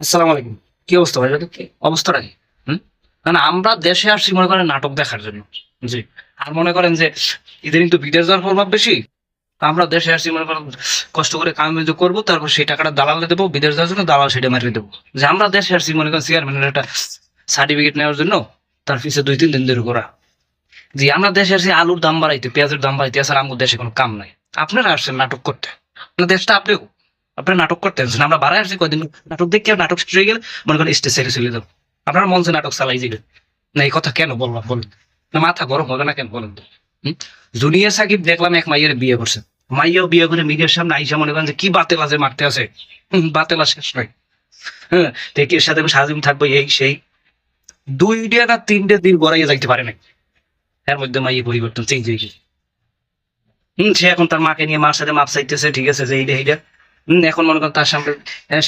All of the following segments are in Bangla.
আসসালামু আলাইকুম। কি অবস্থা ভাই? অবস্থাটা কি? হুম? আমরা দেশে আসছি মনে করেন নাটক দেখার জন্য। জি। আর মনে করেন যে ইদানিং তো বিদেশ যাওয়ার প্রভাব বেশি। আমরা দেশে আসছি মনে করেন কষ্ট করে কাম করব, তারপর সেই টাকাটা দালালে দেবো, বিদেশ যাওয়ার জন্য দালাল সেটা মারিয়ে দেবো। যে আমরা দেশে আসছি মনে করেন চেয়ারম্যানের একটা সার্টিফিকেট নেওয়ার জন্য, তার পিছিয়ে দুই, তিন দিন ধরে করা জি, আমরা দেশে আসছি, আলুর দাম বাড়াইতে, পেঁয়াজের দাম বাড়াইতে, এছাড়া আমাদের দেশে কোনো কাম নাই। আপনারা আসছেন নাটক করতে। দেশটা আপনিও? আপনারা নাটক করতে আসছেন আমরা বাড়ায় আসছি কয়দিন, নাটক দেখে নাটক শেষ গেলে মনে করেন স্টেজ ছেড়ে চলে যাব। আপনার মঞ্চে নাটক চালাই যাবে না, এই কথা কেন বললাম, বলুন। না, মাথা গরম হবে না কেন, বলেন? জুনিয়র সাকিব দেখলাম এক মাইয়ের বিয়ে করছে। মাইয়াও বিয়ে করে মিডিয়ার সামনে আইসা মনে করেন যে কি বাতেলা যে মারতে আছে। বাতেলা শেষ নয়। হ্যাঁ টেকের সাথে সাজিম থাকবে এই, সেই। দুইটা না তিনটে দিন গড়াইয়া যাইতে পারে না এর মধ্যে মাইয়ে পরিবর্তন চেঞ্জ হয়ে গেছে। হম, সে এখন তার মাকে নিয়ে মার সাথে মাপ চাইতেছে, ঠিক আছে, যে এইটা এইটা। এখন মনে করেন তার সামনে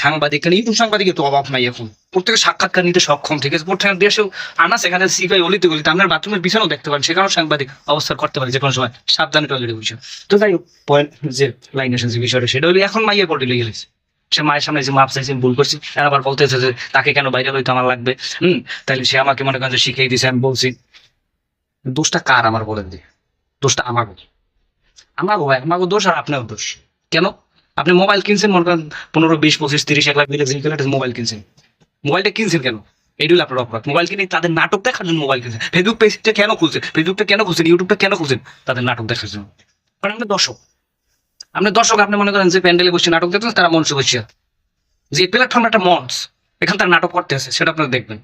সাংবাদিক ইউটিউব সাংবাদিকের তো অভাব নাই এখন। প্রত্যেকে সাক্ষাৎকার নিতে সক্ষম, ঠিক আছে? প্রত্যেকের দেশেও আনা সেখানে সিপাই অলিতে গলিতে, আপনার বাথরুমের পিছনেও দেখতে পারেন, সেখানেও সাংবাদিক অবস্থান করতে পারে যে কোনো সময়। সাবধানে টয়লেটে বুঝছ তো যাই হোক পয়েন্ট যে লাইন এসেছে, বিষয়টা সেটা হলো, এখন মাইয়ের পল্টি লেগে গেছে। সে মায়ের সামনে যে মাপ চাইছে ভুল করছি, আর আবার বলতেছে যে, তাকে কেন বাইরে হইতে আমার লাগবে? হম তাহলে সে আমাকে মনে করেন যে শিখিয়ে দিছে, আমি বলছি, দোষটা কার আমার বলেন দিয়ে দোষটা আমাকে আমাগো ভাই, আমাগো দোষ আর আপনার দোষ। কেন? আপনি মোবাইল কিনছেন, মনে করেন পনেরো, বিশ, পঁচিশ, তিরিশ, এক লাখ, দুই লাখ মোবাইল কিনছেন। মোবাইলটা কিনছেন কেন? এইটুকু আপনার অপরাধ। মোবাইল কিনে তাদের নাটক দেখার জন্য মোবাইল কিনছেন। ফেসবুক পেজটা কেন খুলছেন? ফেসবুকটা কেন খুলছেন? ইউটিউবটা কেন খুলছেন? তাদের নাটক দেখার জন্য। কারণ আপনি দর্শক। আপনি দর্শক, আপনি মনে করেন যে প্যান্ডেলে বসে নাটক দেখছেন তারা মঞ্চে বসে যে প্ল্যাটফর্ম একটা মঞ্চ, এখানে তার নাটক করতে আছে, সেটা আপনারা দেখবেন।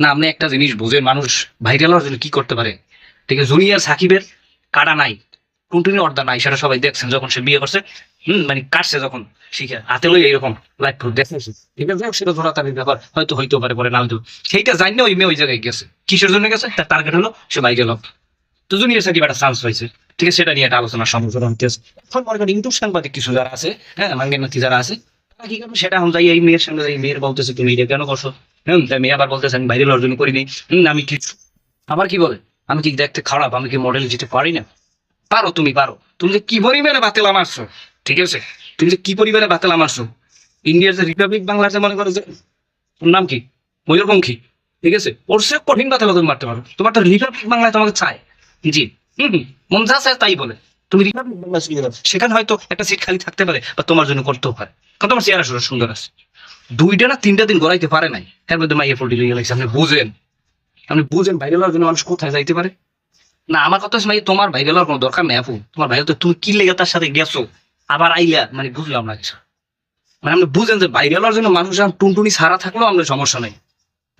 না, আপনি একটা জিনিস বুঝেন, মানুষ ভাইরাল হওয়ার জন্য কি করতে পারে? ঠিক আছে, জুনিয়র সাকিবের কাটা নাই। টুনটুনি অর্ধা নাই, সেটা সবাই দেখছেন যখন সে বিয়ে করছে, হম মানে কাটছে যখন, শিখে, হাতে লই এইরকম লাইফ প্রুফ দেখেছি ঠিক আছে? সেটা ধরা তার ব্যাপার, হয়তো হইতেও পারে, পরে না হইতেও সেইটা জানি ওই মেয়ে ওই জায়গায় গেছে। কিসের জন্য গেছে? তার টার্গেট হলো, সে ভাইরাল হোক তো জুনিয়র সাকিব একটা চান্স পাইছে। ঠিক আছে, সেটা নিয়ে একটা আলোচনা সমালোচনা হইতেছে এখন মনে করেন, ইউটিউব সাংবাদিক কিছু যারা আছে হ্যাঁ মাঙ্গেনাথি যারা আছে, তারা কি করবে? সেটা এখন যাই এই মেয়ের যাই এই মেয়ের বলতেছে, তুমি এটা কেন করছ? হম তাই মেয়ে আবার বলতেছে, আমি ভাইরাল অর্জন করিনি। হম, আমি কি আবার কি বলে? আমি কি দেখতে খারাপ? আমি কি মডেল যেতে পারি না? পারো তুমি পারো। তুমি যে কি পরিমাণে বাতিল মারছো, ঠিক আছে? তুমি যে কি পরিমাণে বাতিল মারছো? ইন্ডিয়ার যে রিপাবলিক বাংলার যে মনে করো যে, ওর নাম কি? ময়ূরপঙ্খী, ঠিক আছে? ওর সে কঠিন বাতিল তুমি মারতে পারো। তোমার তো রিপাবলিক বাংলায় তোমাকে চায়। জি। হম মন যা চায় তাই বলে। তুমি রিপাবলিক বাংলা সেখানে হয়তো একটা সিট খালি থাকতে পারে বা তোমার জন্য করতেও পারে। কারণ তোমার চেয়ারা সুন্দর আছে। দুইটা না তিনটা দিন গড়াইতে পারে নাই। এর মধ্যে মাইয়া পোল্ট্রি লেগে গেছে আপনি বুঝেন। আপনি বুঝেন বাইরে জন্য মানুষ কোথায় যাইতে পারে? না আমার কথা হচ্ছে তোমার ভাইরাল হওয়ার কোনো দরকার নেই আপু। তোমার ভাইরাল তো তুমি কি লেগে তার সাথে গেছো? আবার আইলা মানে বুঝলাম না কিছু। মানে আপনি বুঝেন যে ভাইরাল জন্য মানুষ এখন টুনটুনি সারা থাকলেও আপনার সমস্যা নেই।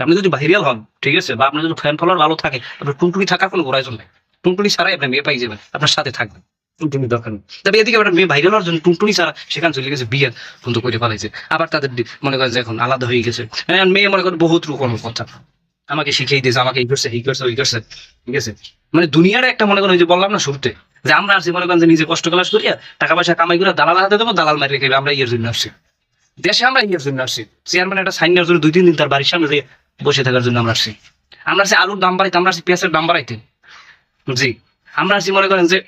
আপনি যদি ভাইরাল হন ঠিক আছে বা আপনার যদি ফ্যান ফলোয়ার ভালো থাকে আপনার টুনটুনি থাকার কোনো প্রয়োজন নেই। টুনটুনি ছাড়াই আপনি মেয়ে পাই যাবেন আপনার সাথে থাকবেন টুনটুনি দরকার নেই। তবে এদিকে একটা মেয়ে ভাইরাল হওয়ার জন্য টুনটুনি ছাড়া সেখানে চলে গেছে বিয়ে বন্ধ করে ফেলাইছে আবার তাদের মনে করেন যে এখন আলাদা হয়ে গেছে। হ্যাঁ, মেয়ে মনে করেন বহুত রকম কথা। আমাকে শিখিয়ে দিয়েছে, আমাকে এই করছে এই করছে, ওই করছে। ঠিক আছে? মানে দুনিয়ার একটা, মনে করেন যে বললাম না শুরুতে, যে আমরা আসছি মনে করেন যে নিজে কষ্ট ক্লাস করিয়া টাকা পয়সা কামাই করে দালাল হাতে দেবো, দালাল মারি রেখে আমরা ইয়ের জন্য আসছি। দেশে আমরা ইয়ের জন্য আসছি। চেয়ারম্যান একটা সাইন নেওয়ার জন্য দুই, তিন দিন তার বাড়ির সামনে বসে থাকার জন্য আমরা আসছি। আমরা আসছি আলুর দাম বাড়াইতে, আমরা আসছি পেঁয়াজের দাম বাড়াইতে। জি। আমরা আসছি মনে করেন যে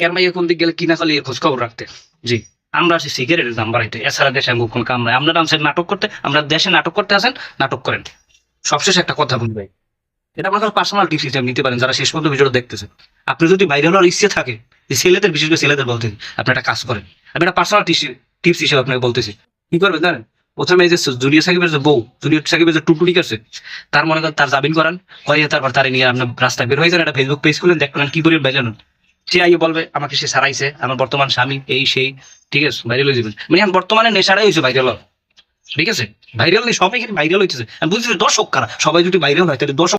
কেরমাইয়া কোন দিক গেলে কিনা খালি খোঁজ খবর রাখতে। জি। আমরা আসি সিগারেটের দাম বাড়াইতে। এছাড়া দেশে কোনো কাম নাই। আপনারা আমসের নাটক করতে আমরা দেশে নাটক করতে আসেন, নাটক করেন। সবশেষে একটা কথা বলবে এটা আপনার পার্সোনাল টিপস হিসেবে নিতে পারেন, যারা শেষ পর্যন্ত ভিডিওটা দেখতেছে আপনি যদি বাইরে হওয়ার ইচ্ছে থাকে যে ছেলেদের, বিশেষ করে ছেলেদের বলতে, আপনি একটা কাজ করেন। আমি একটা পার্সোনাল টিপস হিসেবে আপনাকে বলতেছি। কি করবেন জানেন? প্রথমে এই যে জুনিয়র সাকিবের যে বউ, জুনিয়র সাকিবের যে টুকটুকি আছে তার মনে করেন তার জামিন করান, করিয়ে তারপর তার নিয়ে আপনার রাস্তায় বের হয়ে যান, একটা ফেসবুক পেজ খুলেন দেখবেন কি করে বেজান সে আইয়ে বলবে, আমাকে সে সারাইছে, আমার বর্তমান স্বামী এই, সেই, ঠিক আছে ভাইরাল হয়ে যাবেন। মানে বর্তমানে নেশারাই হয়েছে ভাইরাল ঠিক আছে? ভাইরাল নেই, সবাই ভাইরাল হইতেছে। আমি বুঝতেছি দর্শক কারা? সবাই যদি ভাইরাল হয়, তাহলে দর্শক